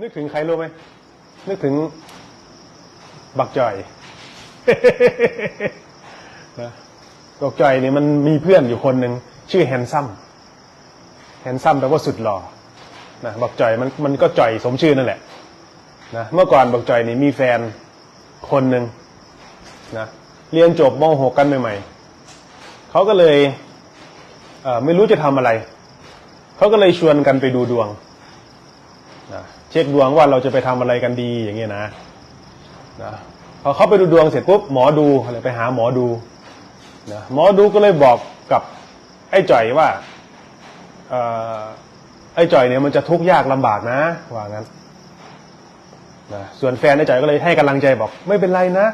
นึกถึงใครรู้ไหมนึกถึงบักจ่อยนะบักจ่อยนี่มันมีเพื่อนอยู่คนหนึ่งชื่อแฮนซัมแฮนซัมแปลว่าสุดหล่อนะบักจ่อยมันมันก็จ่อยสมชื่อนั่นแหละนะเมื่อก่อนบักจ่อยนี่มีแฟนคนหนึ่งนะเรียนจบม .6 กันใหม่ๆเขาก็เลยเไม่รู้จะทำอะไร เขาก็เลยชวนกันไปดูดวงนะ เช็คดวงว่าเราจะไปทำอะไรกันดีอย่างเงี้ยนะนะพอเขาไปดูดวงเสร็จปุ๊บหมอดูอะไรไปหาหมอดูนะหมอดูก็เลยบอกกับไอ้จ่อยว่าออไอ้จ่อยเนี่ยมันจะทุกข์ยากลำบากนะว่างั้นนะส่วนแฟนไอ้จ่อยก็เลยให้กำลังใจบอก ไม่เป็นไรนะ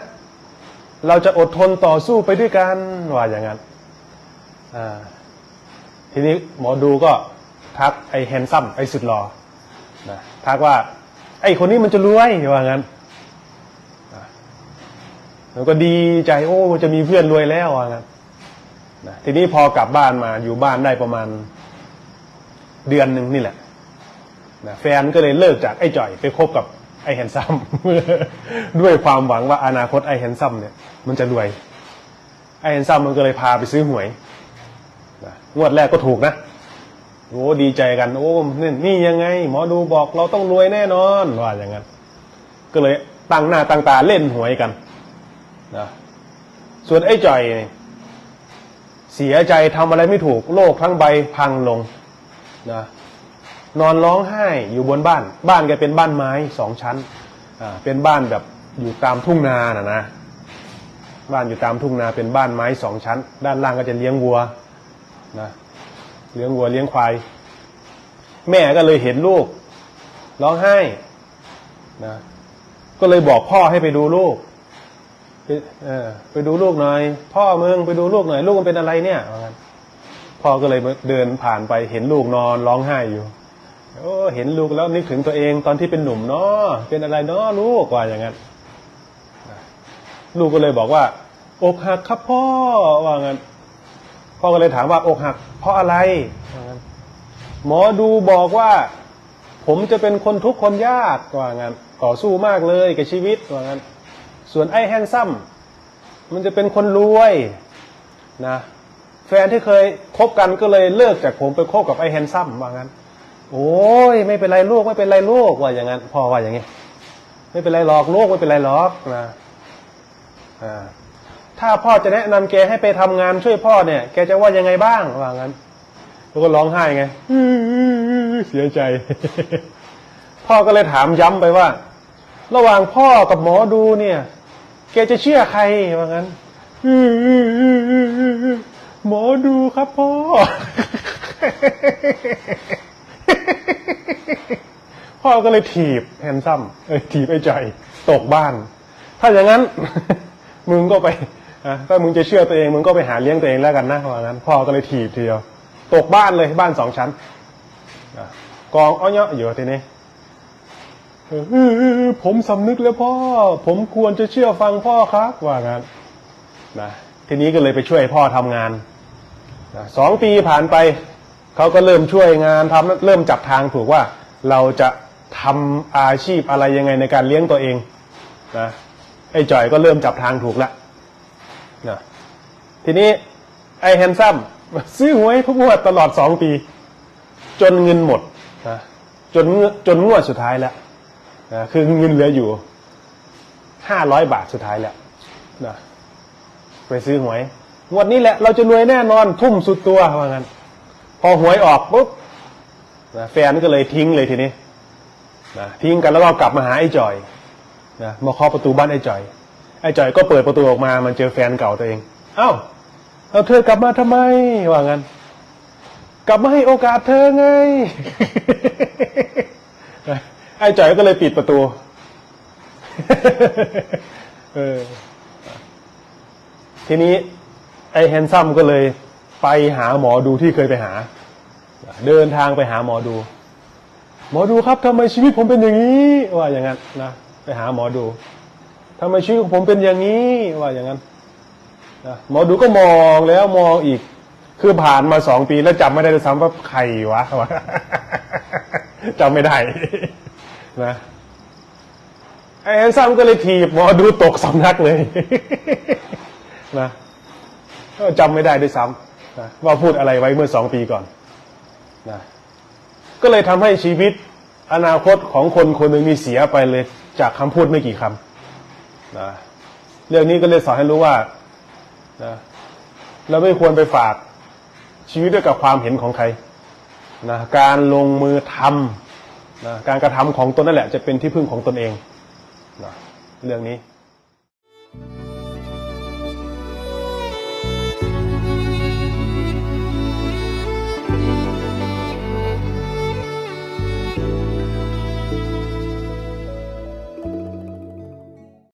เราจะอดทนต่อสู้ไปด้วยกันว่าอย่างนั้นทีนี้หมอดูก็ทักไอ้แฮนซัมไอ้สุดหล่อนะ ทักว่า ไอ้คนนี้มันจะรวยว่างั้นแล้วก็ดีใจโอ้จะมีเพื่อนรวยแล้วว่างั้นทีนี้พอกลับบ้านมาอยู่บ้านได้ประมาณเดือนหนึ่งนี่แหละนะแฟนก็เลยเลิกจากไอ้จ่อยไปคบกับไอ้แฮนซัมด้วยความหวังว่าอนาคตไอ้แฮนซัมเนี่ย มันจะรวย ไอ้แฮนซัมมันก็เลยพาไปซื้อหวยนะงวดแรกก็ถูกนะ โอ้ดีใจกัน โอ้นี่นี่ยังไง หมอดูบอกเราต้องรวยแน่นอนว่าอย่างนั้น ก็เลยตั้งหน้าตั้งตาเล่นหวยกันนะส่วนไอ้จ่อยเสียใจทำอะไรไม่ถูกโลกทั้งใบพังลงนะนอนร้องไห้อยู่บนบ้าน บ้านแกเป็นบ้านไม้สองชั้นอ่าเป็นบ้านแบบอยู่ตามทุ่งนาน่ะนะบ้านอยู่ตามทุ่งนาเป็นบ้านไม้สองชั้น ด้านล่างก็จะเลี้ยงวัวนะ เลี้ยงวัวเลี้ยงควาย แม่ก็เลยเห็นลูก ร้องไห้นะก็เลยบอกพ่อให้ไปดูลูกไปเออไปดูลูกหน่อย พ่อมึงไปดูลูกหน่อย ลูกมันเป็นอะไรเนี่ยว่างั้นพ่อก็เลยเดินผ่านไปเห็นลูกนอนร้องไห้อยู่โอ้เห็นลูกแล้วนึกถึงตัวเองตอนที่เป็นหนุ่มเนาะเป็นอะไรเนาะลูกว่าอย่างนั้นลูกก็เลยบอกว่า อกหักครับพ่อว่างั้น พ่อก็เลยถามว่าอกหัก เพราะอะไร หมอดูบอกว่า ผมจะเป็นคนทุกข์คนยากว่างั้นต่อสู้มากเลยกับชีวิตว่างั้น ส่วนไอ้แฮนซัมมันจะเป็นคนรวยนะแฟนที่เคยคบกันก็เลยเลิกจากผมไปคบกับไอ้แฮนซัมว่างั้น โอ้ยไม่เป็นไรลูกไม่เป็นไรลูกว่าอย่างนั้นพ่อว่าอย่างนี้ ไม่เป็นไรหรอกลูกไม่เป็นไรหรอกนะอ่า ถ้าพ่อจะแนะนำแกให้ไปทำงานช่วยพ่อเนี่ย แกจะว่ายังไงบ้างว่างั้นแล้วก็ร้องไห้ไงเสียใจ พ่อก็เลยถามย้ำไปว่า ระหว่างพ่อกับหมอดูเนี่ย แกจะเชื่อใครว่างั้นหมอดูครับพ่อ พ่อก็เลยถีบแฮนซัมเอ้ยถีบไอ้ใจอยตกบ้าน ถ้าอย่างนั้น มึงก็ไปอะ ถ้ามึงจะเชื่อตัวเองมึงก็ไปหาเลี้ยงตัวเองแล้วกันนะว่างั้นพ่อก็เลยถีบทีเดียวตกบ้านเลยบ้านสองชั้นกองอ้อเนาะอยู่ทีนี้ผมสำนึกแล้วพ่อ ผมควรจะเชื่อฟังพ่อครับว่างั้นนะทีนี้ก็เลยไปช่วยพ่อทำงานนะสองปีผ่านไป เขาก็เริ่มช่วยงานทำเริ่มจับทางถูกว่า เราจะทำอาชีพอะไรยังไงในการเลี้ยงตัวเองนะไอ้จ่อยก็เริ่มจับทางถูกแล้ว นะทีนี้ไอ้แฮนซัมซื้อหวยทุกงวดตลอดสองปี จนเงินหมดนะจนเงจนงวดสุดท้ายแล้วนะคือเงินเหลืออยู่ห้าร้อยบาทสุดท้ายแล้วนะไปซื้อหวยงวดนี้แหละ เราจะรวยแน่นอนทุ่มสุดตัวว่างั้น พอหวยออกปุ๊บนะแฟนก็เลยทิ้งเลยทีนี้นะทิ้งกันแล้วก็กลับมาหาไอ้จอยนะมาเคาะประตูบ้านไอ้จอย ไอ้จอยก็เปิดประตูออกมา มันเจอแฟนเก่าตัวเอง เอ้าเอาเธอกลับมาทำไม ว่างั้น กลับมาให้โอกาสเธอไง ไอ้จอยก็เลยปิดประตู เออ ทีนี้ ไอ้แฮนซัมก็เลยไปหาหมอดูที่เคยไปหา เดินทางไปหาหมอดู หมอดูครับทำไมชีวิตผมเป็นอย่างนี้ ว่าอย่างนั้นนะ ไปหาหมอดู ทำไมชีวิตของผมเป็นอย่างนี้ว่าอย่างนั้นนะหมอดูก็มองแล้วมองอีก คือผ่านมาสองปีแล้วจำไม่ได้ด้วยซ้ำว่าใครวะจำไม่ได้นะไอ้แฮนซัมก็เลยถีบหมอดูตกสำนักเลยนะก็จำไม่ได้ด้วยซ้ำนะว่าพูดอะไรไว้เมื่อสองปีก่อนนะก็เลยทำให้ชีวิตอนาคตของคนคนหนึ่งมีเสียไปเลย จากคำพูดไม่กี่คำ นะเรื่องนี้ก็เลยสอนให้รู้ว่านะเราไม่ควรไปฝากชีวิตด้วยกับความเห็นของใครนะการลงมือทำนะการกระทำของตนนั่นแหละ จะเป็นที่พึ่งของตนเองนะเรื่องนี้